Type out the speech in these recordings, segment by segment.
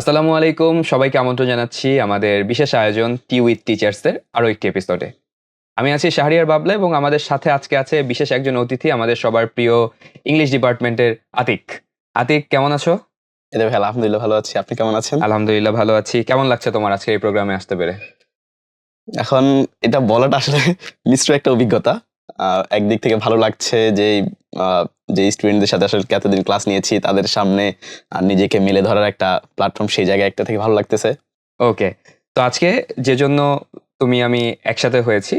আসসালামু আলাইকুম। সবাইকে আমন্ত্রণ জানাচ্ছি আমাদের বিশেষ আয়োজন টি উইথ টিচার্সের আরও একটি এপিসোডে আমি আছি শাহরিয়ার বাবলা এবং আমাদের সাথে আজকে আছে বিশেষ একজন অতিথি আমাদের সবার প্রিয় ইংলিশ ডিপার্টমেন্টের আতিক। আতিক কেমন আছো? এদের ভাই আলহামদুলিল্লাহ ভালো আছি। আপনি কেমন আছেন? আলহামদুলিল্লাহ ভালো আছি। কেমন লাগছে তোমার আজকে এই প্রোগ্রামে আসতে পেরে? এখন এটা বলাটা আসলে মিশ্র একটা অভিজ্ঞতা। একদিক থেকে ভালো লাগছে যে যে স্টুডেন্টদের সাথে আসলে এতদিন ক্লাস নিয়েছি তাদের সামনে আহ, নিজেকে মেলে ধরার একটা প্ল্যাটফর্ম সেই জায়গায় একটা থেকে ভালো লাগতেছে। ওকে তো আজকে যে জন্য তুমি আমি একসাথে হয়েছি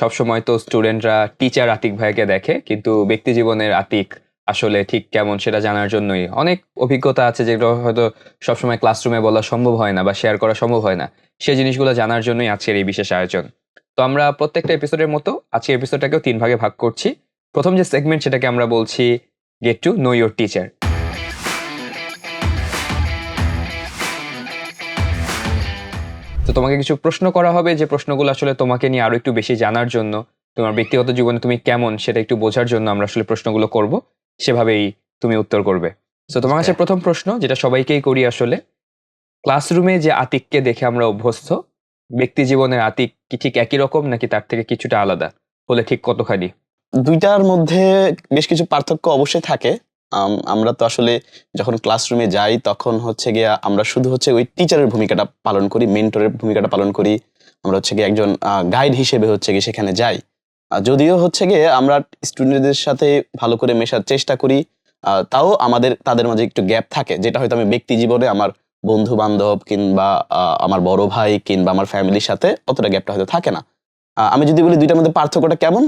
সব সময় তো স্টুডেন্টরা টিচার আতিক ভাইকে দেখে কিন্তু ব্যক্তি জীবনের আতিক আসলে ঠিক কেমন সেটা জানার জন্যই। অনেক অভিজ্ঞতা আছে যেগুলো হয়তো সবসময় ক্লাসরুমে বলা সম্ভব হয় না বা শেয়ার করা সম্ভব হয় না। সেই জিনিসগুলো জানার জন্যই আজকের এই বিশেষ আয়োজন। তো আমরা প্রত্যেকটা এপিসোডের মতো আজকের এপিসোডটাকেও তিন ভাগে ভাগ করছি। প্রথম যে সেগমেন্ট সেটাকে আমরা বলছি get to know your teacher তো তোমাকে কিছু প্রশ্ন করা হবে যে প্রশ্নগুলো আসলে তোমাকে নিয়ে আরও একটু বেশি জানার জন্য। তোমার ব্যক্তিগত জীবনে তুমি কেমন সেটা একটু বোঝার জন্য আমরা আসলে প্রশ্নগুলো করব সেভাবেই তুমি উত্তর করবে। তো তোমার কাছে প্রথম প্রশ্ন যেটা সবাইকেই করি আসলে ক্লাসরুমে যে আতিককে দেখে আমরা অভ্যস্ত ব্যক্তি জীবনের আতিক কি ঠিক একই রকম নাকি তার থেকে কিছুটা আলাদা? হলে ঠিক কতখানি? দুইটার মধ্যে বেশ কিছু পার্থক্য অবশ্যই থাকে। আমরা তো আসলে যখন ক্লাসরুমে যাই তখন হচ্ছে গিয়ে আমরা শুধু হচ্ছে ওই টিচারের ভূমিকাটা পালন করি মেন্টরের ভূমিকাটা পালন করি। আমরা হচ্ছে গিয়ে একজন গাইড হিসেবে হচ্ছে গিয়ে সেখানে যাই। যদিও হচ্ছে গিয়ে আমরা স্টুডেন্টদের সাথে ভালো করে মেশার চেষ্টা করি তাও আমাদের, তাদের মাঝে একটু গ্যাপ থাকে, যেটা হয়তো আমি ব্যক্তি জীবনে আমার বন্ধু বান্ধব কিংবা আমার বড় ভাই কিংবা আমার ফ্যামিলির সাথে অতটা গ্যাপটা হয়তো থাকে না। আমি যদি বলি দুইটার মধ্যে পার্থক্যটা কেমন?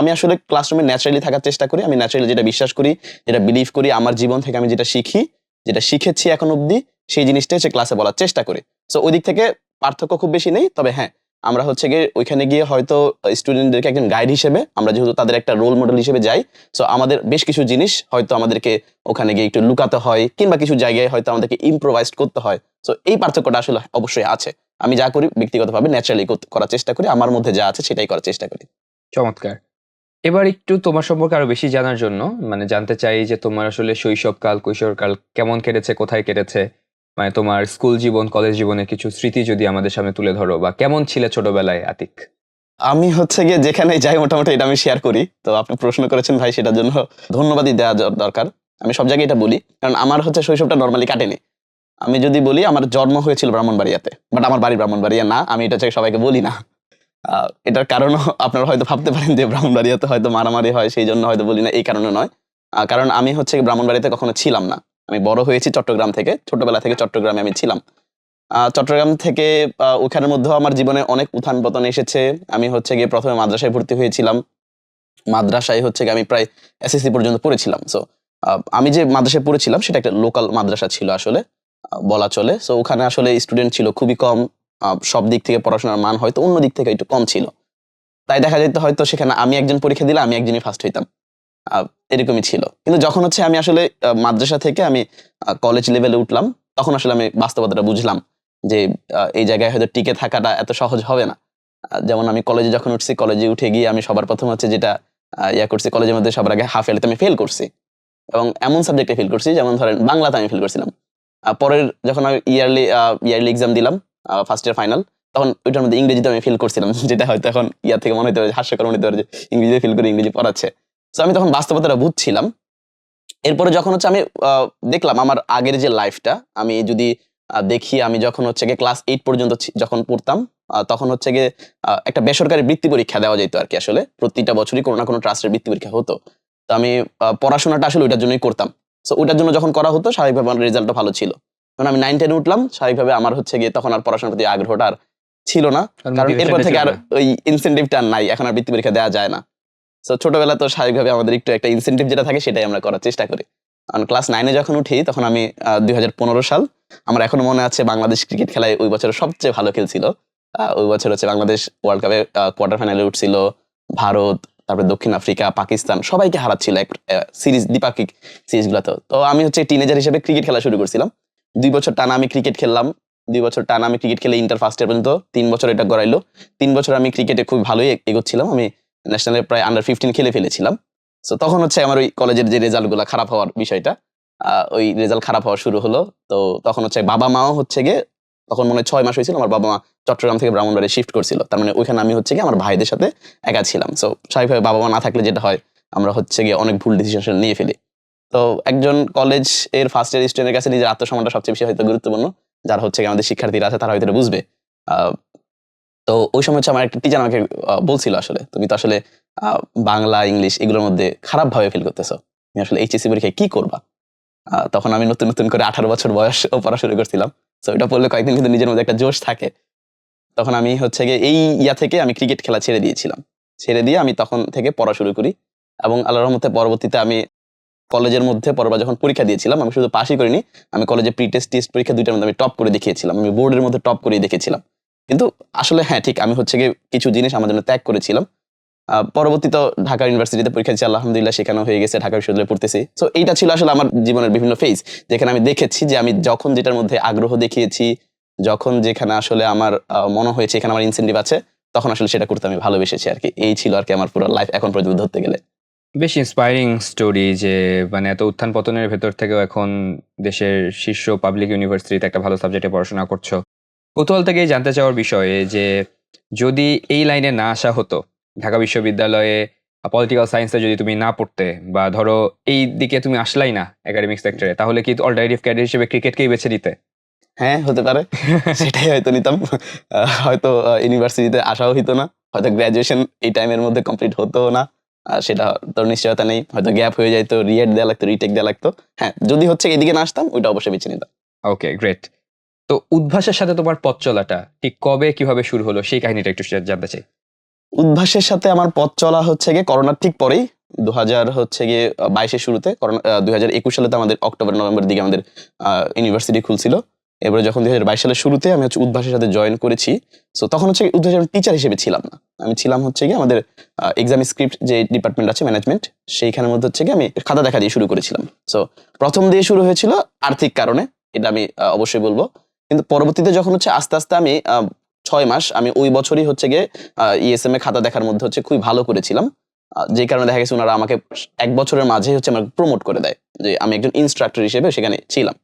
আমি আসলে ক্লাসরুমে ন্যাচারালি থাকার চেষ্টা করি, আমি ন্যাচারালি যেটা বিশ্বাস করি, যেটা বিলিভ করি, আমার জীবন থেকে আমি যেটা শিখি, যেটা শিখেছি এখন অবধি, সেই জিনিসটাই হচ্ছে ক্লাসে বলার চেষ্টা করি। সো ওই দিক থেকে পার্থক্য খুব বেশি নেই, তবে হ্যাঁ আমরা হচ্ছে গিয়ে ওইখানে গিয়ে হয়তো স্টুডেন্টদেরকে একজন গাইড হিসেবে আমরা যেহেতু তাদের একটা রোল মডেল হিসেবে যাই সো আমাদের বেশ কিছু জিনিস হয়তো আমাদেরকে ওখানে গিয়ে একটু লুকাতে হয়, কিংবা কিছু জায়গায় হয়তো আমাদেরকে ইম্প্রোভাইজ করতে হয়। সো এই পার্থক্যটা আসলে অবশ্যই আছে। আমি যা করি ব্যক্তিগতভাবে ন্যাচারালি করার চেষ্টা করি, আমার মধ্যে যা আছে সেটাই করার চেষ্টা করি। চমৎকার। এবার একটু তোমার সম্পর্কে আরও বেশি জানার জন্য মানে জানতে চাই যে তোমার আসলে শৈশবকাল, কৈশোরকাল কেমন কেটেছে, কোথায় কেটেছে? মানে তোমার স্কুল জীবন কলেজ জীবনের কিছু স্মৃতি যদি আমাদের সামনে তুলে ধরো, বা কেমন ছিলে ছোটবেলায় আতিক? আমি হচ্ছে গিয়ে যেখানে যাই মোটামুটি এটা আমি শেয়ার করি। তো আপনি প্রশ্ন করেছেন ভাই সেটার জন্য ধন্যবাদই দেওয়া দরকার। আমি সব জায়গায় এটা বলি, কারণ আমার হচ্ছে শৈশবটা নর্মালি কাটেনি। আমি যদি বলি আমার জন্ম হয়েছিল ব্রাহ্মণবাড়িয়াতে বাট আমার বাড়ি ব্রাহ্মণবাড়িয়া না, আমি এটা হচ্ছে সবাইকে বলি না। এটার কারণও আপনারা হয়তো ভাবতে পারেন যে ব্রাহ্মণবাড়িয়াতে হয়তো মারামারি হয়, সেই জন্য হয়তো বলি না, এই কারণে নয়। কারণ আমি হচ্ছে ব্রাহ্মণবাড়িতে কখনো ছিলাম না। আমি বড় হয়েছি চট্টগ্রাম থেকে, ছোটবেলা থেকে চট্টগ্রামে আমি ছিলাম। চট্টগ্রাম থেকে ওখানের মধ্যেও আমার জীবনে অনেক উত্থান পতন এসেছে। আমি হচ্ছে গিয়ে প্রথমে মাদ্রাসায় ভর্তি হয়েছিলাম। মাদ্রাসায় হচ্ছে গিয়ে আমি প্রায় এসএসসি পর্যন্ত পড়েছিলাম। সো আমি যে মাদ্রাসায় পড়েছিলাম সেটা একটা লোকাল মাদ্রাসা ছিল আসলে বলা চলে। সো ওখানে আসলে স্টুডেন্ট ছিল খুবই কম। সব দিক থেকে পড়াশোনার মান হয়তো অন্য দিক থেকে একটু কম ছিল। তাই দেখা যেত হয়তো সেখানে আমি একজন পরীক্ষা দিলে আমি একজনই ফার্স্ট হইতাম। এরকমই ছিল। কিন্তু যখন হচ্ছে আমি আসলে মাদ্রাসা থেকে আমি কলেজ লেভেলে উঠলাম, তখন আসলে আমি বাস্তবতাটা বুঝলাম যে এই জায়গায় হয়তো টিকে থাকাটা এত সহজ হবে না। যেমন আমি কলেজে যখন উঠছি কলেজে উঠে গিয়ে আমি সবার প্রথম হচ্ছে যেটা ইয়া করছি কলেজের মধ্যে সবার আগে হাফ ইয়ারলিতে আমি ফেল করছি। এবং এমন সাবজেক্টে ফেল করছি, যেমন ধরেন বাংলাতে আমি ফেল করছিলাম। পরের যখন আমি ইয়ারলি ইয়ারলি এক্সাম দিলাম ফার্স্ট ইয়ার ফাইনাল তখন ওইটার মধ্যে ইংরেজিতে আমি ফেল করছিলাম, যেটা হয়তো এখন ইয়ার থেকে মনে হতে পারে হাস্যকর মনে হতে পারে যে, ইংরেজিতে ফেল করে ইংরেজি পড়াচ্ছে। তো আমি তখন বাস্তবতাটা বুঝছিলাম। এরপরে যখন হচ্ছে আমি দেখলাম আমার আগের যে লাইফটা আমি যদি দেখি আমি যখন হচ্ছে গিয়ে ক্লাস এইট পর্যন্ত যখন পড়তাম তখন হচ্ছে গিয়ে একটা বেসরকারি বৃত্তি পরীক্ষা দেওয়া যেত আর কি আসলে। প্রতিটা বছরই কোনো না কোনো ট্রাস্টের বৃত্তি পরীক্ষা হতো। তো আমি পড়াশোনাটা আসলে ওইটার জন্যই করতাম। সো ওইটার জন্য যখন করা হতো স্বাভাবিকভাবে আমার রেজাল্টটা ভালো ছিল। কারণ আমি নাইন টেনে উঠলাম স্বাভাবিকভাবে আমার হচ্ছে গিয়ে তখন আর পড়াশোনার প্রতি আগ্রহটা আর ছিল না। কারণ এরপর থেকে আর ওই ইনসেন্টিভটা নাই। এখন আর বৃত্তি পরীক্ষা দেওয়া যায় না। তো ছোটবেলা তো স্বাভাবিকভাবে আমাদের একটু একটা ইনসেন্টিভ যেটা থাকে, সেটাই আমরা করার চেষ্টা করি। কারণ ক্লাস নাইনে যখন উঠি, তখন আমি দুই হাজার পনেরো সাল, আমার এখনও মনে আছে বাংলাদেশ ক্রিকেট খেলায় ওই বছর সবচেয়ে ভালো খেলছিল। ওই বছর হচ্ছে বাংলাদেশ ওয়ার্ল্ড কাপে কোয়ার্টার ফাইনালে উঠছিল। ভারত, তারপরে দক্ষিণ আফ্রিকা, পাকিস্তান, সবাইকে হারাচ্ছিল এক সিরিজ দ্বিপাক্ষিক সিরিজগুলোতে তো আমি হচ্ছে টিনেজার হিসেবে ক্রিকেট খেলা শুরু করছিলাম। দুই বছর টানা আমি ক্রিকেট খেললাম। দুই বছর টানা আমি ক্রিকেট খেলে ইন্টার ফার্স্ট ইয়ার পর্যন্ত তিন বছর এটা গড়াইলো। তিন বছর আমি ক্রিকেটে খুব ভালোই এগোচ্ছিলাম। আমি ন্যাশনালে প্রায় আন্ডার ফিফটিন খেলে ফেলেছিলাম। সো তখন হচ্ছে আমার ওই কলেজের যে রেজাল্টগুলো খারাপ হওয়ার বিষয়টা ওই রেজাল্ট খারাপ হওয়া শুরু হলো। তো তখন হচ্ছে বাবা মাও হচ্ছে গিয়ে, তখন মনে ছয় মাস হয়েছিল, আমার বাবা মা চট্টগ্রাম থেকে ব্রাহ্মণবাড়ি শিফট করছিল। তার মানে ওইখানে আমি হচ্ছে গিয়ে আমার ভাইদের সাথে একা ছিলাম। সো স্বাভাবিকভাবে বাবা মা না থাকলে যেটা হয়, আমরা হচ্ছে গিয়ে অনেক ভুল ডিসিশন নিয়ে ফেলি। তো একজন কলেজের ফার্স্ট ইয়ার স্টুডেন্টের কাছে নিজের আত্মসম্মানটা সবচেয়ে বেশি হয়তো গুরুত্বপূর্ণ। যারা হচ্ছে আমাদের শিক্ষার্থীরা আছে, তারা হয়তো বুঝবে। তো ওই সময় হচ্ছে আমার একটা টিচার আমাকে বলছিল আসলে, তুমি তো আসলে বাংলা, ইংলিশ এগুলোর মধ্যে খারাপ ভাবে ফিল করতেছো। তুমি আসলে এইচএসসি পরীক্ষায় কি করবা? তখন আমি নতুন নতুন করে আঠারো বছর বয়স পড়া শুরু করছিলাম। তো এটা পড়লে কয়েকদিন কিন্তু নিজের মধ্যে একটা জোশ থাকে। তখন আমি হচ্ছে গিয়ে এই ইয়া থেকে আমি ক্রিকেট খেলা ছেড়ে দিয়েছিলাম। ছেড়ে দিয়ে আমি তখন থেকে পড়া শুরু করি এবং আল্লাহর রহমতে পরবর্তীতে আমি কলেজের মধ্যে পরবার যখন পরীক্ষা দিয়েছিলাম, আমি শুধু পাশই করিনি, আমি কলেজে প্রি টেস্ট টেস্ট পরীক্ষা দুইটার মধ্যে আমি টপ করে দেখিয়েছিলাম। আমি বোর্ডের মধ্যে টপ করে দেখিয়েছিলাম কিন্তু আসলে হ্যাঁ ঠিক, আমি হচ্ছে গিয়ে কিছু জিনিস আমার জন্য ত্যাগ করেছিলাম। পরবর্তীতে ঢাকা ইউনিভার্সিটিতে পরীক্ষা দিচ্ছি আলহামদুলিল্লাহ সেখানেও হয়ে গেছে, ঢাকা বিশ্ববিদ্যালয়ে পড়তেছি। তো এইটা ছিল আসলে আমার জীবনের বিভিন্ন ফেজ যেখানে আমি দেখেছি যে আমি যখন যেটার মধ্যে আগ্রহ দেখিয়েছি, যখন যেখানে আসলে আমার মনে হয়েছে, এখানে আমার ইনসেন্টিভ আছে, তখন আসলে সেটা করতে আমি ভালোবেসেছি আর কি এই ছিল আর কি আমার পুরো লাইফ এখন পর্যন্ত ধরতে গেলে। বেশ ইন্সপায়ারিং স্টোরি যে মানে এত উত্থান পতনের ভেতর থেকেও এখন দেশের শীর্ষ পাবলিক ইউনিভার্সিটিতে একটা ভালো সাবজেক্টে পড়াশোনা করছ। কৌতূহল থেকেই জানতে চাওয়ার বিষয়ে যে যদি এই লাইনে না আসা হতো ঢাকা বিশ্ববিদ্যালয়ে পলিটিক্যাল সায়েন্সে যদি তুমি না পড়তে বা ধরো এই দিকে তুমি আসলাই না একাডেমিক সেক্টরে তাহলে কি অল্টারনেটিভ ক্যারিয়ার হিসেবে ক্রিকেটকেই বেছে নিতে? হ্যাঁ হতে পারে। সেটাই হয়তো নিতাম। হয়তো ইউনিভার্সিটিতে আসাও হইতো না হয়তো গ্র্যাজুয়েশন এই টাইমের মধ্যে কমপ্লিট হতো না। আর সেটা তো নিশ্চয়তা নেই হয়তো গ্যাপ হয়ে যাইতো রিয়েট দেওয়া লাগতো রিটেক দেওয়া লাগতো। হ্যাঁ যদি হচ্ছে এদিকে না আসতাম ওইটা অবশ্যই বেছে নিতাম। ওকে গ্রেট তো উদ্ভাসের সাথে তোমার পথ চলাটা ঠিক কবে, কীভাবে শুরু হলো? সেই কাহিনীটা একটু জানতে চাই। উদ্ভাসের সাথে আমার পথ চলা হচ্ছে গিয়ে করোনার ঠিক পরেই দু হাজার হচ্ছে গিয়ে বাইশের শুরুতে, করোনা দুই হাজার একুশ সালে তো আমাদের অক্টোবর, নভেম্বর দিকে আমাদের ইউনিভার্সিটি খুলছিল। এবারে যখন দুই হাজার বাইশ সালের শুরুতে আমি হচ্ছে উদ্ভাসের সাথে জয়েন করেছি সো তখন হচ্ছে উদ্ভাসের টিচার হিসেবে ছিলাম না। আমি ছিলাম হচ্ছে গিয়ে আমাদের এক্সাম স্ক্রিপ্ট যে ডিপার্টমেন্ট আছে ম্যানেজমেন্ট সেইখানের মধ্যে হচ্ছে গিয়ে আমি খাতা দেখা দিয়ে শুরু করেছিলাম। সো প্রথম দিয়ে শুরু হয়েছিল আর্থিক কারণে, এটা আমি অবশ্যই বলব। কিন্তু পরবর্তীতে যখন হচ্ছে আস্তে আস্তে আমি ছয় মাস আমি ওই বছরই হচ্ছে গিয়ে ইএসএম এ খাতা দেখার মধ্যে হচ্ছে খুবই ভালো করেছিলাম। যে কারণে দেখা গেছে ওনারা আমাকে এক বছরের মাঝে হচ্ছে আমাকে প্রমোট করে দেয় যে আমি একজন ইনস্ট্রাক্টর হিসেবে সেখানে ছিলাম।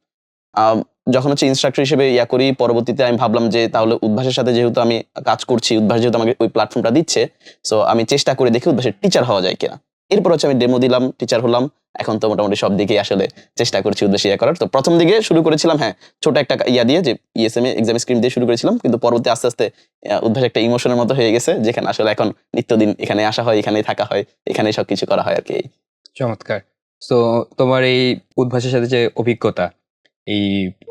যখন হচ্ছে ইনস্ট্রাক্টর হিসেবে ইয়া করি, পরবর্তীতে আমি ভাবলাম যে তাহলে উদ্ভাসের সাথে যেহেতু আমি কাজ করছি, উদ্ভাস যেহেতু আমাকে ওই প্ল্যাটফর্মটা দিচ্ছে সো আমি চেষ্টা করে দেখি উদ্ভাসের টিচার হওয়া যায় কিনা। এরপর হচ্ছে আমি ডেমো দিলাম টিচার হলাম। এখন তো মোটামুটি সব দিকেই আসলে চেষ্টা করছি উদ্দেশ্যে ইয়া করার। তো প্রথম দিকে শুরু করেছিলাম হ্যাঁ ছোট একটা ইয়া দিয়ে যে ইএসএম এক্সাম স্ক্রিন দিয়ে শুরু করেছিলাম কিন্তু পরবর্তী আস্তে আস্তে উদ্ভাস একটা ইমোশনের মতো হয়ে গেছে যেখানে আসলে এখন নিত্যদিন এখানে আসা হয় এখানেই থাকা হয় এখানেই সবকিছু করা হয় আর কি। চমৎকার। তো তোমার এই উদ্ভাসের সাথে যে অভিজ্ঞতা এই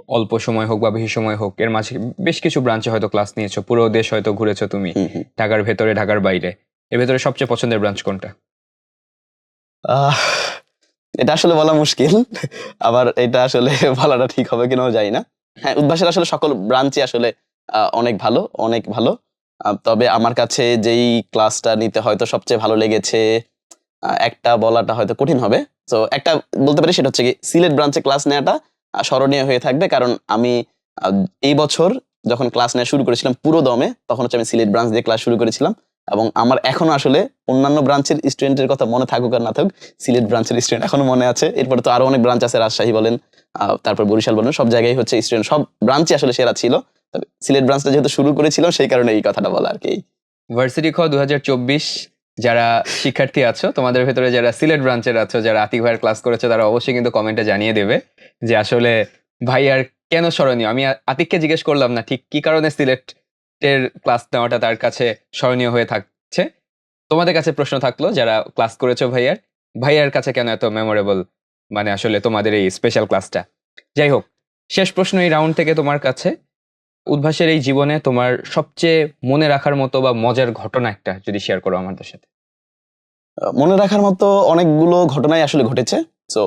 অল্প সময় হোক বা বেশি সময় হোক এর মাঝে বেশ কিছু ব্রাঞ্চে হয়তো ক্লাস নিয়েছো পুরো দেশ হয়তো ঘুরেছো তুমি ঢাকার ভেতরে ঢাকার বাইরে। এর ভেতরে সবচেয়ে পছন্দের ব্রাঞ্চ কোনটা? এটা আসলে বলা মুশকিল, আবার এটা আসলে বলাটা ঠিক হবে কিনাও জানি না। হ্যাঁ উদ্ভাসের আসলে সকল ব্রাঞ্চই আসলে অনেক ভালো অনেক ভালো। তবে আমার কাছে যেই ক্লাসটা নিতে হয়তো সবচেয়ে ভালো লেগেছে একটা বলাটা হয়তো কঠিন হবে। তো একটা বলতে পারি সেটা হচ্ছে কি, সিলেট ব্রাঞ্চে ক্লাস নেওয়াটা স্মরণীয় হয়ে থাকবে। কারণ আমি এই বছর যখন ক্লাস নেওয়া শুরু করেছিলাম পুরো দমে তখন হচ্ছে আমি সিলেট ব্রাঞ্চ দিয়ে ক্লাস শুরু করেছিলাম। এবং আমার এখনও আসলে অন্যান্য ব্রাঞ্চের স্টুডেন্টের কথা মনে থাকুক আর না থাকুক সিলেট ব্রাঞ্চের স্টুডেন্ট এখনও মনে আছে। এরপরে তো আরও অনেক ব্রাঞ্চ আছে, রাজশাহী বলেন তারপর বরিশাল বলেন, সব জায়গায় হচ্ছে স্টুডেন্ট সব ব্রাঞ্চই আসলে সেরা ছিল। তবে সিলেট ব্রাঞ্চটা যেহেতু শুরু করেছিলাম, সেই কারণে এই কথাটা বলা আর কি। ভার্সিটি খ দু হাজার চব্বিশ, যারা শিক্ষার্থী আছো, তোমাদের ভেতরে যারা সিলেট ব্রাঞ্চের আছো, যারা আতিক ভাইয়ের ক্লাস করেছ, তারা অবশ্যই কিন্তু কমেন্টে জানিয়ে দেবে যে আসলে ভাই আর কেন স্মরণীয়? আমি আতিককে জিজ্ঞেস করলাম না, ঠিক কি কারণে সিলেটের ক্লাস নেওয়াটা তার কাছে স্মরণীয় হয়ে থাকছে। তোমাদের কাছে প্রশ্ন থাকল যারা ক্লাস করেছ ভাইয়ার ভাইয়ার কাছে কেন এত মেমোরেবল মানে আসলে তোমাদের এই স্পেশাল ক্লাসটা যাই হোক, শেষ প্রশ্ন এই রাউন্ড থেকে তোমার কাছে। উদ্ভাসের এই জীবনে তোমার সবচেয়ে মনে রাখার মতো বা মজার ঘটনা একটা যদি শেয়ার করো আমাদের সাথে। মনে রাখার মতো অনেকগুলো ঘটনাই আসলে ঘটেছে। সো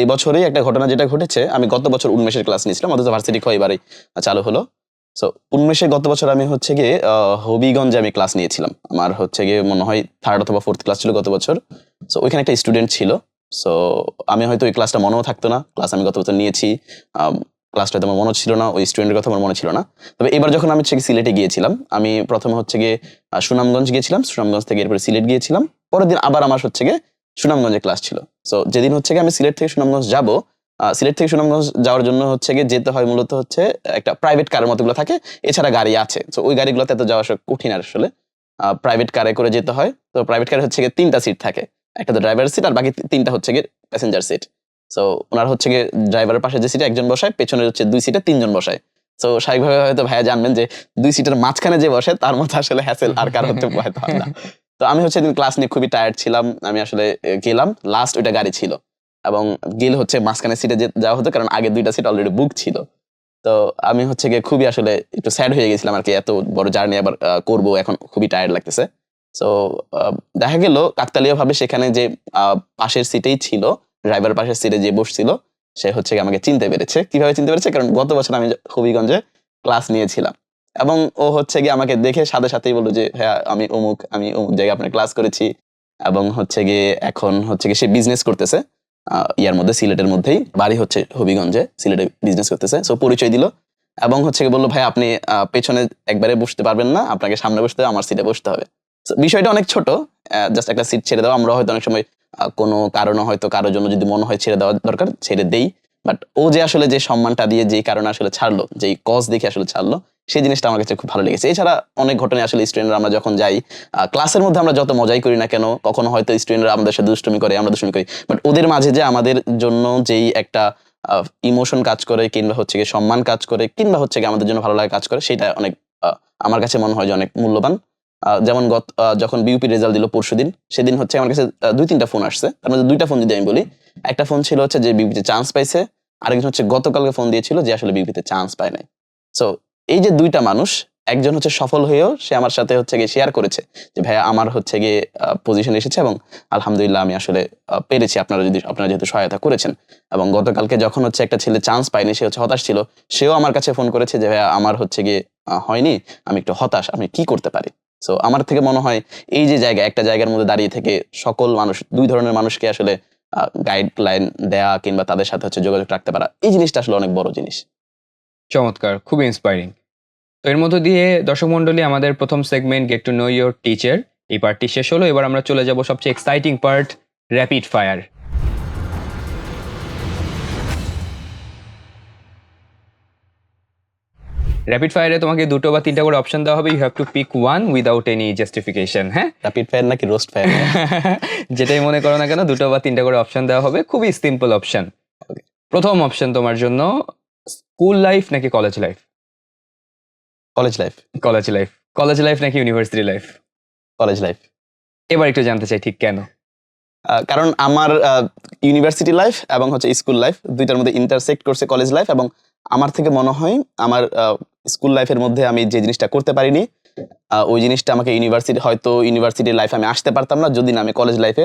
এই বছরেই একটা ঘটনা যেটা ঘটেছে, আমি গত বছর উন্মেষের ক্লাস নিয়েছিলাম, অথচ ভার্সিটি খ এবারে চালু হলো। সো উন্মেষে গত বছর আমি হচ্ছে গিয়ে হবিগঞ্জে আমি ক্লাস নিয়েছিলাম। আমার হচ্ছে গিয়ে মনে হয় থার্ড অথবা ফোর্থ ক্লাস ছিল গত বছর। সো ওইখানে একটা স্টুডেন্ট ছিল। সো আমি হয়তো ওই ক্লাসটা মনেও থাকতো না। ক্লাস আমি গত বছর নিয়েছি। ক্লাসটা আমার মনে ছিল না। ওই স্টুডেন্টের কথা আমার মনে ছিল না। তবে এবার যখন আমি হচ্ছে সিলেটে গিয়েছিলাম, আমি প্রথমে হচ্ছে গিয়ে সুনামগঞ্জ গিয়েছিলাম। সুনামগঞ্জ থেকে এরপরে সিলেট গিয়েছিলাম। পরের দিন আবার আমার হচ্ছে গিয়ে সুনামগঞ্জে ক্লাস ছিল। সো যেদিন হচ্ছে গিয়ে আমি সিলেট থেকে সুনামগঞ্জ যাব সিলেট থেকে সুনামগঞ্জ যাওয়ার জন্য হচ্ছে গিয়ে যেতে হয় মূলত হচ্ছে একটা প্রাইভেট কারের মতোগুলো থাকে। এছাড়া গাড়ি আছে। তো ওই গাড়িগুলোতে এত যাওয়া আসা কঠিন আর আসলে প্রাইভেট কারে করে যেতে হয়। তো প্রাইভেট কারে হচ্ছে গিয়ে তিনটা সিট থাকে। একটা তো ড্রাইভারের সিট আর বাকি তিনটা হচ্ছে গিয়ে প্যাসেঞ্জার সিট সো ওনার হচ্ছে গিয়ে ড্রাইভারের পাশে যে সিটে একজন বসায় পেছনে হচ্ছে দুই সিটে তিনজন বসায়। তো স্বাভাবিকভাবে হয়তো ভাইয়া জানবেন যে দুই সিটের মাঝখানে যে বসে তার মতো আসলে হ্যাসেল আর কার হতে হয়তো হয় না। তো আমি হচ্ছে দিন ক্লাস নিয়ে খুবই টায়ার্ড ছিলাম। আমি আসলে গেলাম। লাস্ট ওইটা গাড়ি ছিল। এবং গেলে হচ্ছে মাঝখানে সিটে যাওয়া হতো, কারণ আগে দুইটা সিট অলরেডি বুক ছিল। তো আমি হচ্ছে গিয়ে খুবই আসলে একটু স্যাড হয়ে গেছিলাম আর কি, এত বড় জার্নি আবার করব এখন, খুবই টায়ার্ড লাগতেছে। তো দেখা গেল কাকতালীয় ভাবে সেখানে যে পাশের সিটেই ছিল ড্রাইভার পাশের সিটে যে বসছিল, সে হচ্ছে গিয়ে আমাকে চিনতে পেরেছে। কীভাবে চিনতে পেরেছে? কারণ গত বছর আমি হবিগঞ্জে ক্লাস নিয়েছিলাম। এবং ও হচ্ছে গিয়ে আমাকে দেখে সাথে সাথেই বলল যে হ্যাঁ আমি অমুক আমি অমুক জায়গায় আপনার ক্লাস করেছি। এবং হচ্ছে গিয়ে এখন হচ্ছে গিয়ে সে বিজনেস করতেছে। ইয়ার মধ্যে, সিলেটের মধ্যেই। বাড়ি হচ্ছে হবিগঞ্জে, সিলেটে বিজনেস করতেছে। সো পরিচয় দিল। এবং হচ্ছে বলল, ভাই, আপনি পেছনে একবারে বসতে পারবেন না। আপনাকে সামনে বসতে আমার সিটে বসতে হবে। বিষয়টা অনেক ছোট। জাস্ট একটা সিট ছেড়ে দেওয়া আমরা হয়তো অনেক সময় কোনো কারণে হয়তো কারোর জন্য যদি মনে হয় ছেড়ে দেওয়া দরকার, ছেড়ে দেই। বাট ও যে আসলে যে সম্মানটা দিয়ে যে কারণে আসলে ছাড়লো, যেই কজ দেখে আসলে ছাড়লো, সেই জিনিসটা আমার কাছে খুব ভালো লেগেছে। এছাড়া অনেক ঘটনা আসলে স্টুডেন্টরা আমরা যখন যাই ক্লাসের মধ্যে আমরা যত মজাই করি না কেন, কখনো হয়তো স্টুডেন্টরা আমাদের সাথে দুষ্টুমি করে, আমরা দুষ্টুমি করি। বাট ওদের মাঝে যে আমাদের জন্য যেই একটা ইমোশন কাজ করে, কিংবা হচ্ছে গিয়ে সম্মান কাজ করে, কিংবা হচ্ছে গিয়ে আমাদের জন্য ভালো লাগে কাজ করে, সেটা অনেক আমার কাছে মনে হয় যে অনেক মূল্যবান। যেমন গত যখন বিউপি রেজাল্ট দিল পরশু দিন, সেদিন হচ্ছে আমার কাছে দুই তিনটা ফোন আসছে। তার মধ্যে দুইটা ফোন যদি আমি বলি, একটা ফোন ছিল হচ্ছে যে বিউপিতে চান্স পাইছে, আরেকজন হচ্ছে গতকালকে ফোন দিয়েছিল যে আসলে বিউপিতে চান্স পায় নাই। সো এই যে দুইটা মানুষ, একজন হচ্ছে সফল হয়েও সে আমার সাথে হচ্ছে গিয়ে শেয়ার করেছে যে, ভাইয়া, আমার হচ্ছে গিয়ে পজিশন এসেছে এবং আলহামদুলিল্লাহ আমি আসলে পেরেছি আপনারা যদি, আপনারা যেহেতু সহায়তা করেছেন। এবং গতকালকে যখন হচ্ছে একটা ছেলে চান্স পায়নি, সে হচ্ছে হতাশ ছিল, সেও আমার কাছে ফোন করেছে যে, ভাইয়া, আমার হচ্ছে গিয়ে হয়নি, আমি একটু হতাশ, আমি কি করতে পারি? সো আমার থেকে মনে হয় এই যে জায়গা, একটা জায়গার মধ্যে দাঁড়িয়ে থেকে সকল মানুষ, দুই ধরনের মানুষকে আসলে গাইডলাইন দেয়া কিংবা তাদের সাথে হচ্ছে যোগাযোগ রাখতে পারা, এই জিনিসটা আসলে অনেক বড় জিনিস। চমৎকার খুবই ইন্সপায়ারিং তো এর মধ্য দিয়ে দর্শক মণ্ডলী, আমাদের প্রথম segment get to know your teacher এই পার্টটি শেষ হলো। এবার আমরা চলে যাব সবচেয়ে exciting part rapid fire rapid ফায়ারে তোমাকে দুটো বা তিনটা করে অপশন দেওয়া হবে। You have to pick one without any justification হ্যাঁ? র্যাপিড ফায়ার নাকি রোস্ট ফায়ার যেটাই মনে করো না কেন দুটো বা তিনটা করে অপশন দেওয়া হবে। খুবই সিম্পল অপশন প্রথম অপশন তোমার জন্য স্কুল লাইফ নাকি college life college life college life college life নাকি ইউনিভার্সিটি লাইফ কলেজ লাইফ এবার একটু জানতে চাই ঠিক কেন? কারণ আমার ইউনিভার্সিটি লাইফ এবং হচ্ছে স্কুল লাইফ দুইটার মধ্যে ইন্টারসেক্ট করছে কলেজ লাইফ এবং আমার থেকে মনে হয় আমার স্কুল লাইফের মধ্যে আমি যে জিনিসটা করতে পারিনি ওই জিনিসটা আমাকে ইউনিভার্সিটি হয়তো ইউনিভার্সিটি লাইফে আমি আসতে পারতাম না যদি না আমি কলেজ লাইফে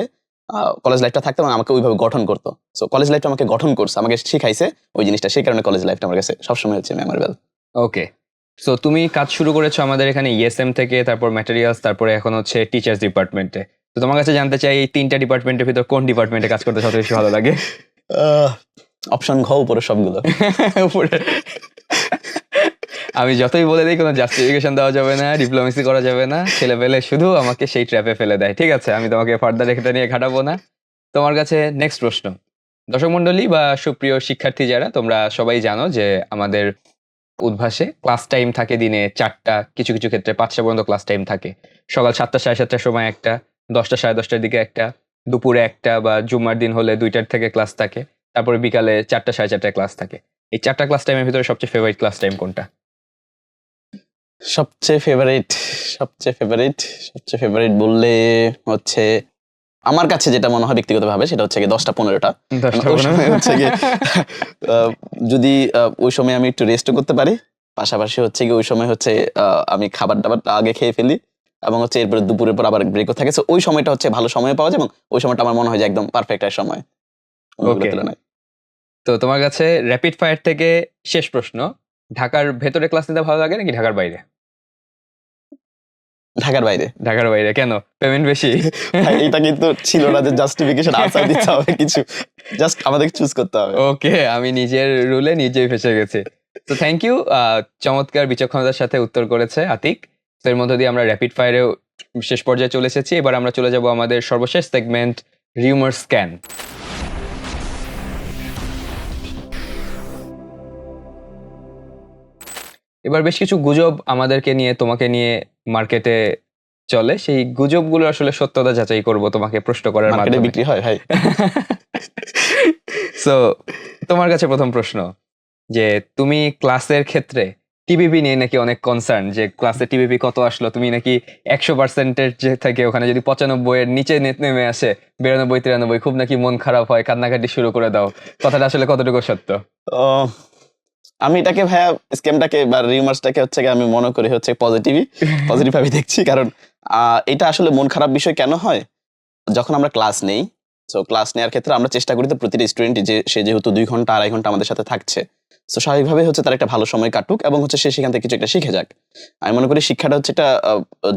কলেজ লাইফটা থাকতাম আমাকে ওইভাবে গঠন করতো। সো কলেজ লাইফটা আমাকে গঠন করছে আমাকে শিখাইছে ওই জিনিসটা সেই কারণে কলেজ লাইফটা আমার কাছে সবসময় হচ্ছে মেমোরেবল ওকে সো তুমি কাজ শুরু করেছ আমাদের এখানে ইএসএম থেকে তারপর ম্যাটেরিয়ালস তারপরে এখন হচ্ছে টিচার্স ডিপার্টমেন্টে তো তোমার কাছে জানতে চাই এই তিনটা ডিপার্টমেন্টের ভিতর কোন ডিপার্টমেন্টে কাজ করতে সবচেয়ে বেশি ভালো লাগে? অপশন ঘ উপরে সবগুলো। উপরে- আমি যতই বলে দিই, কোনো জাস্টিফিকেশন দেওয়া যাবে না ডিপ্লোমেসি করা যাবে না ছেলে পেলে শুধু আমাকে সেই ট্র্যাপে ফেলে দেয়। ঠিক আছে, আমি তোমাকে ফার্দার এটা নিয়ে ঘাটাবো না। তোমার কাছে নেক্সট প্রশ্ন। দর্শক মণ্ডলী বা সুপ্রিয় শিক্ষার্থী যারা, তোমরা সবাই জানো যে আমাদের উদ্ভাসে ক্লাস টাইম থাকে দিনে চারটা, কিছু কিছু ক্ষেত্রে পাঁচটা পর্যন্ত ক্লাস টাইম থাকে। সকাল সাতটা, সাড়ে সাতটার সময় একটা, দশটা, সাড়ে দশটার দিকে একটা, দুপুরে একটা বা জুম্মার দিন হলে দুইটার থেকে ক্লাস থাকে, তারপরে বিকালে চারটা, সাড়ে চারটায় ক্লাস থাকে। এই চারটা ক্লাস টাইমের ভিতরে সবচেয়ে ফেভারিট ক্লাস টাইম কোনটা? সবচেয়ে ফেভারিট সবচেয়ে ফেভারিট সবচেয়ে ফেভারিট বললে হচ্ছে আমার কাছে যেটা মনে হয় ব্যক্তিগতভাবে সেটা হচ্ছে কি দশটা পনেরোটা। হচ্ছে গিয়ে আহ, যদি ওই সময় আমি একটু রেস্ট করতে পারি পাশাপাশি হচ্ছে কি ওই সময় হচ্ছে আমি খাবার দাবার আগে খেয়ে ফেলি এবং হচ্ছে এরপরে দুপুরের পর আবার ব্রেকও থাকে। তো ওই সময়টা হচ্ছে ভালো সময় পাওয়া যায় এবং ওই সময়টা আমার মনে হয় যে একদম পারফেক্ট এক সময়. তুলনায়। তো তোমার কাছে র্যাপিড ফায়ার থেকে শেষ প্রশ্ন ঢাকার ভেতরে ক্লাস নিতে ভালো লাগে নাকি ঢাকার বাইরে? ঢাকার বাইরে। ঢাকার বাইরে কেন? পেমেন্ট বেশি? এটা কিন্তু ছিল না যে জাস্টিফিকেশন আনসার দিতে হবে কিছু। জাস্ট আমাদের চুজ করতে হবে। ওকে আমি নিজের রুলে নিজেই ফেসে গেছি। তো থ্যাংক ইউ চমৎকার বিচক্ষণতার সাথে উত্তর করেছে আতিক। তো এর মধ্য দিয়ে আমরা র্যাপিড ফায়ারেও শেষ পর্যায়ে চলে এসেছি। এবার আমরা চলে যাব আমাদের সর্বশেষ সেগমেন্ট রিউমার স্ক্যান এবার বেশ কিছু গুজব আমাদেরকে নিয়ে তোমাকে নিয়ে মার্কেটে চলে। সেই গুজবগুলো আসলে সত্যতা যাচাই করব তোমাকে প্রশ্ন করার মার্কেটে মাধ্যমে। বিক্রি হয় ভাই। সো তোমার কাছে প্রথম প্রশ্ন যে তুমি ক্লাসের ক্ষেত্রে টিবিপি নিয়ে নাকি অনেক কনসার্ন যে ক্লাসে টিবিপি কত আসলো? তুমি নাকি একশো পার্সেন্টের যে থেকে ওখানে যদি পঁচানব্বই এর নিচে নেমে আসে বিরানব্বই তিরানব্বই খুব নাকি মন খারাপ হয় কান্নাকাটি শুরু করে দাও। কথাটা আসলে কতটুকু সত্য? আমি এটাকে ভাইয়া স্ক্যামটাকে বা রিউমার্সটাকে হচ্ছে আমি মনে করি হচ্ছে পজিটিভই পজিটিভ ভাবে দেখছি। কারণ এটা আসলে মন খারাপ বিষয় কেন হয়? যখন আমরা ক্লাস নেই সো ক্লাস নেওয়ার ক্ষেত্রে আমরা চেষ্টা করি তো প্রতিটা স্টুডেন্ট যে সে যেহেতু দুই ঘণ্টা আড়াই ঘণ্টা আমাদের সাথে থাকছে তো স্বাভাবিকভাবে হচ্ছে তার একটা ভালো সময় কাটুক এবং হচ্ছে সে সেখান থেকে কিছু একটা শিখে যাক। আমি মনে করি শিক্ষাটা হচ্ছে একটা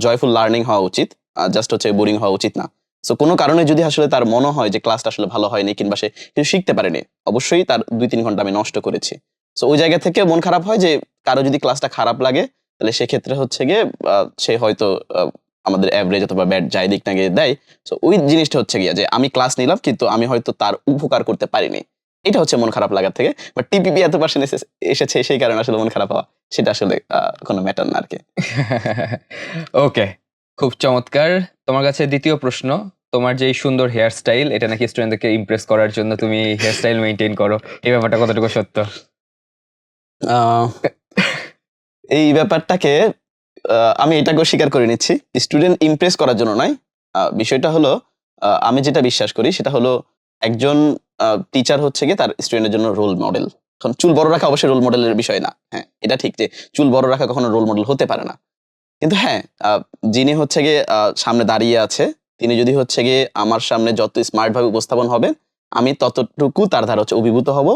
জয়ফুল লার্নিং হওয়া উচিত জাস্ট হচ্ছে বোরিং হওয়া উচিত না। সো কোনো কারণে যদি আসলে তার মনে হয় যে ক্লাসটা আসলে ভালো হয়নি কিংবা সে কিছু শিখতে পারেনি অবশ্যই তার দুই তিন ঘণ্টা আমি নষ্ট করেছি। সো ওই জায়গা থেকে মন খারাপ হয় যে, কারও যদি ক্লাসটা খারাপ লাগে, তাহলে সেক্ষেত্রে হচ্ছে গিয়ে সে হয়তো আমাদের অ্যাভারেজ অথবা ব্যাড যাই দিক না গিয়ে দেয়। সো ওই জিনিসটা হচ্ছে গিয়ে যে, আমি ক্লাস নিলাম, কিন্তু আমি হয়তো তার উপকার করতে পারিনি। এটা হচ্ছে মন খারাপ লাগার থেকে। বাট টিপিপি এত পার্সেন্ট এসেছে, সেই কারণে আসলে মন খারাপ হওয়া, সেটা আসলে কোনো ম্যাটার না আর কি ওকে খুব চমৎকার। তোমার কাছে দ্বিতীয় প্রশ্ন, তোমার যে সুন্দর হেয়ার স্টাইল এটা নাকি স্টুডেন্টদেরকে ইমপ্রেস করার জন্য তুমি হেয়ার স্টাইল মেনটেন করো? এই ব্যাপারটা কতটুকু সত্য? এই ব্যাপারটাকে আমি এটাকেও স্বীকার করে নিচ্ছি। স্টুডেন্ট ইমপ্রেস করার জন্য নয়। বিষয়টা হলো আমি যেটা বিশ্বাস করি, সেটা হলো একজন টিচার হচ্ছে গিয়ে তার স্টুডেন্টের জন্য রোল মডেল এখন চুল বড় রাখা অবশ্যই রোল মডেলের বিষয় না। হ্যাঁ এটা ঠিক যে চুল বড় রাখা কখনো রোল মডেল হতে পারে না। কিন্তু হ্যাঁ যিনি হচ্ছে গিয়ে সামনে দাঁড়িয়ে আছে, তিনি যদি হচ্ছে গিয়ে আমার সামনে যত স্মার্ট ভাবে উপস্থাপন হবে আমি ততটুকু তার দ্বারা হচ্ছে অভিভূত হব।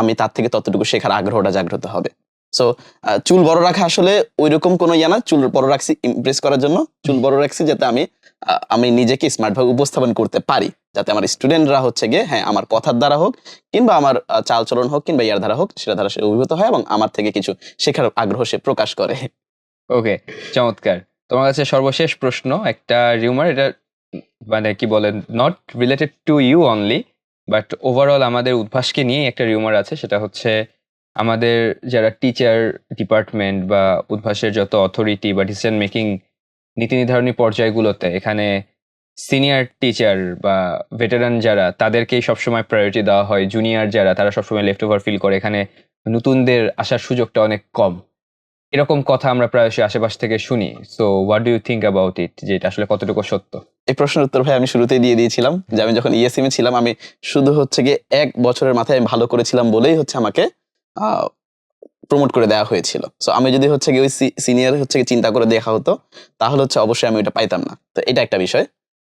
আমি তার থেকে ততটুকু শেখার আগ্রহটা জাগ্রত হবে। সো চুল বড় রাখা আসলে ওই রকম কোনো ইয়া না। চুল বড় রাখছি ইমপ্রেস করার জন্য চুল বড় রাখছি যাতে আমি আমি নিজেকে স্মার্ট ভাবে উপস্থাপন করতে পারি। যাতে আমার স্টুডেন্টরা হচ্ছে গিয়ে হ্যাঁ আমার কথার দ্বারা হোক কিংবা আমার চালচলন হোক কিংবা ইয়ার দ্বারা হোক, সেটা দ্বারা সে অভিভূত হয় এবং আমার থেকে কিছু শেখার আগ্রহ সে প্রকাশ করে। ওকে চমৎকার। তোমার কাছে সর্বশেষ প্রশ্ন, একটা রিউমার এটা মানে কি বলে not related to you only but overall আমাদের উদ্ভাসকে নিয়ে একটা রিউমার আছে, সেটা হচ্ছে আমাদের যারা টিচার ডিপার্টমেন্ট বা উদ্ভাসের যত অথরিটি বা ডিসিশন মেকিং নীতি নির্ধারণী পর্যায়গুলোতে এখানে সিনিয়র টিচার বা ভেটারান যারা, তাদেরকেই সবসময় প্রায়োরিটি দেওয়া হয়। জুনিয়র যারা, তারা সবসময় লেফট ওভার ফিল করে। এখানে নতুনদের আসার সুযোগটা অনেক কম। এরকম কথা আমরা প্রায়শই আশেপাশ থেকে শুনি। So what do you think about it যে এটা আসলে কতটুকু সত্য? এই প্রশ্নের উত্তর ভাই আমি শুরুতেই দিয়ে দিয়েছিলাম যে আমি যখন ইএসএম এ ছিলাম আমি শুধু হচ্ছে গিয়ে এক বছরের মাথায় আমি ভালো করেছিলাম বলেই হচ্ছে আমাকে প্রমোট করে দেওয়া হয়েছিল। সো আমি যদি হচ্ছে গিয়ে ওই সিনিয়র হচ্ছে চিন্তা করে দেখা হতো তাহলে হচ্ছে অবশ্যই আমি ওইটা পাইতাম না। তো এটা একটা বিষয়।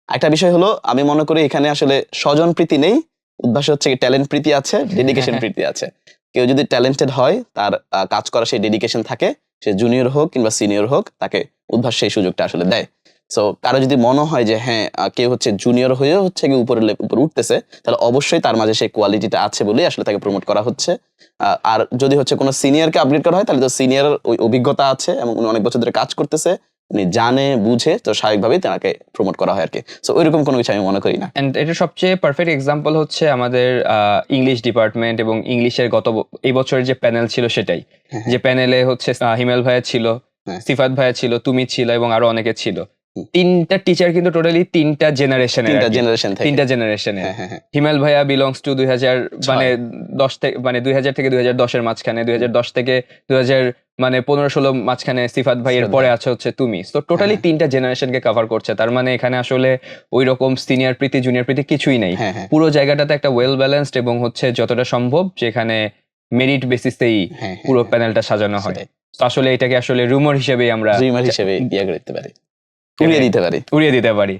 একটা বিষয় হলো আমি মনে করি এখানে আসলে স্বজন প্রীতি নেই উদ্ভাসে হচ্ছে ট্যালেন্ট প্রীতি আছে ডেডিকেশন প্রীতি আছে। কেউ যদি ট্যালেন্টেড হয় তার কাজ করা সেই ডেডিকেশন থাকে সে জুনিয়র হোক কিংবা সিনিয়র হোক, তাকে উদ্ভাস সেই সুযোগটা আসলে দেয়। সো কারও যদি মনে হয় যে হ্যাঁ কেউ হচ্ছে জুনিয়র হয়ে হচ্ছে কি উপরে উপরে উঠতেছে, তাহলে অবশ্যই তার মাঝে সেই কোয়ালিটিটা আছে বলেই আসলে তাকে প্রমোট করা হচ্ছে। আর যদি হচ্ছে কোনো সিনিয়রকে আপডেট করা হয়, তাহলে তো সিনিয়র ওই অভিজ্ঞতা আছে এবং উনি অনেক বছর ধরে কাজ করতেছে। উনি জানে বুঝে তো স্বাভাবিকভাবেই তাকে প্রমোট করা হয় আর কি সো ওইরকম কোনো কিছু আমি মনে করি না অ্যান্ড এটা সবচেয়ে পারফেক্ট এক্সাম্পল হচ্ছে আমাদের ইংলিশ ডিপার্টমেন্ট এবং ইংলিশের গত এই বছরের যে প্যানেল ছিল সেটাই হ্যাঁ। যে প্যানেলে হচ্ছে হিমেল ভাইয়া ছিল হ্যাঁ। সিফাত ভাইয়া ছিল তুমি ছিল এবং আরও অনেকে ছিল। তিনটা টিচার কিন্তু টোটালি তিনটা জেনারেশন তিনটা জেনারেশন তিনটা হ্যাঁ হ্যাঁ হ্যাঁ। হিমেল ভাইয়া বিলংস টু দুই হাজার মানে দশ থেকে মানে দুই হাজার থেকে দুই হাজার দশের মাঝখানে দুই হাজার দশ থেকে দুই হাজার মানে পনেরো ষোলো মাঝখানে সিফাত ভাইয়ের পরে। আছে হচ্ছে তুমি। তো টোটালি। তিনটা জেনারেশনকে কভার করছে। তার মানে এখানে আসলে ওই রকম সিনিয়র প্রীতি জুনিয়র প্রীতি কিছুই নেই। পুরো জায়গাটাতে একটা ওয়েল ব্যালেন্সড এবং হচ্ছে যতটা সম্ভব যেখানে মেরিট বেসিসেই পুরো প্যানেলটা সাজানো হয়। আসলে এটাকে আসলে রুমার হিসেবে আমরা ড্রিমার হিসেবে ইয়ে করতে পারি। উড়িয়ে দিতে পারি। উড়িয়ে দিতে পারি।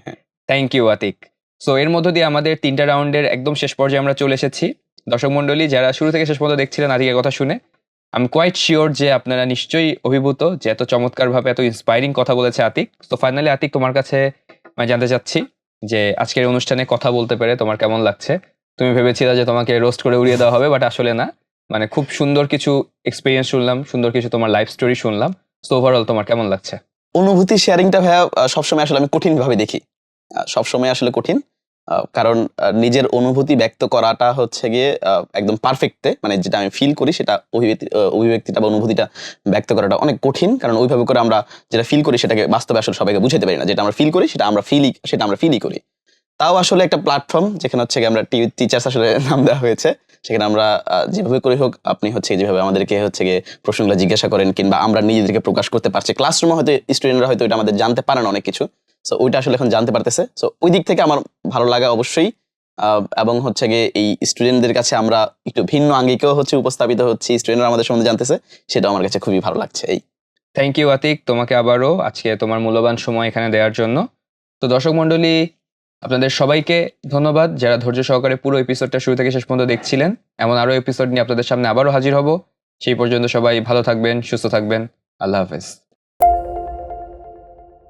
থ্যাংক ইউ আতিক সো এর মধ্য দিয়ে আমাদের তিনটা রাউন্ডের একদম শেষ পর্যায়ে আমরা চলে এসেছি। দর্শক মন্ডলী যারা শুরু থেকে শেষ পর্যন্ত দেখছিলেন আতিকের কথা শুনে আমি কোয়াইট শিওর যে আপনারা নিশ্চয়ই অভিভূত যে এত চমৎকারভাবে এত ইন্সপায়ারিং কথা বলেছে আতিক। তো ফাইনালি আতিক তোমার কাছে আমি জানতে চাচ্ছি যে আজকের অনুষ্ঠানে কথা বলতে পেরে তোমার কেমন লাগছে? তুমি ভেবেছিলে যে তোমাকে রোস্ট করে উড়িয়ে দেওয়া হবে বাট আসলে না। মানে খুব সুন্দর কিছু এক্সপিরিয়েন্স শুনলাম সুন্দর কিছু তোমার লাইফ স্টোরি শুনলাম। সো ওভারঅল তোমার কেমন লাগছে? অনুভূতি শেয়ারিংটা ভাইয়া সবসময় আসলে আমি কঠিন ভাবে দেখি সবসময় আসলে কঠিন। কারণ নিজের অনুভূতি ব্যক্ত করাটা হচ্ছে গিয়ে একদম পারফেক্টে মানে যেটা আমি ফিল করি সেটা অভিব্যক্তি অভিব্যক্তিটা বা অনুভূতিটা ব্যক্ত করাটা অনেক কঠিন। কারণ ওইভাবে করে আমরা যেটা ফিল করি সেটাকে বাস্তবে আসলে সবাইকে বুঝাতে পারি না। যেটা আমরা ফিল করি সেটা আমরা ফিলই সেটা আমরা ফিলই করি। তাও আসলে একটা প্ল্যাটফর্ম যেখানে হচ্ছে আমরা টিচার্স আসলে নাম দেওয়া হয়েছে। সেখানে আমরা যেভাবে করে হোক, আপনি হচ্ছে যেভাবে আমাদেরকে হচ্ছে গিয়ে প্রশ্নগুলো জিজ্ঞাসা করেন কিংবা আমরা নিজেদেরকে প্রকাশ করতে পারছি। ক্লাসরুমে হয়তো স্টুডেন্টরা হয়তো এটা আমাদের জানতে পারে না অনেক কিছু। সো ওইটা আসলে এখন জানতে পারতেছে। সো ওই দিক থেকে আমার ভালো লাগা অবশ্যই। এবং হচ্ছে গিয়ে এই স্টুডেন্টদের কাছে আমরা একটু ভিন্ন আঙ্গিকেও হচ্ছে উপস্থাপিত হচ্ছি। স্টুডেন্টরা আমাদের সম্বন্ধে জানতেছে। সেটা আমার কাছে খুবই ভালো লাগছে এই। থ্যাংক ইউ আতিক তোমাকে আবারও আজকে তোমার মূল্যবান সময় এখানে দেওয়ার জন্য। তো দর্শক মণ্ডলী আপনাদের সবাইকে ধন্যবাদ যারা ধৈর্য সহকারে পুরো এপিসোডটা শুরু থেকে শেষ পর্যন্ত দেখছিলেন। এমন আরও এপিসোড নিয়ে আপনাদের সামনে আবারও হাজির হব। সেই পর্যন্ত সবাই ভালো থাকবেন, সুস্থ থাকবেন। আল্লাহ হাফেজ।